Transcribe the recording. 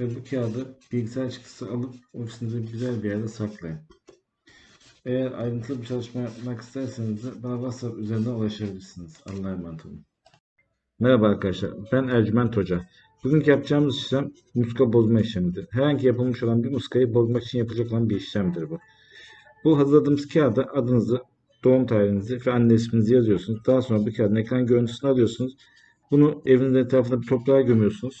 Ve bu kağıdı bilgisayar çıktısı alıp ofisinizde güzel bir yerde saklayın. Eğer ayrıntılı bir çalışma yapmak isterseniz de bana WhatsApp üzerinden ulaşabilirsiniz. Allah'a emanet olun. Merhaba arkadaşlar, ben Ercüment Hoca. Bugünkü yapacağımız işlem muska bozma işlemidir. Herhangi yapılmış olan bir muskayı bozmak için yapılacak olan bir işlemdir bu. Bu hazırladığımız kağıda adınızı, doğum tarihinizi ve anne isminizi yazıyorsunuz. Daha sonra bu kağıdın ekran görüntüsünü alıyorsunuz. Bunu evinizin etrafında bir toprağa gömüyorsunuz.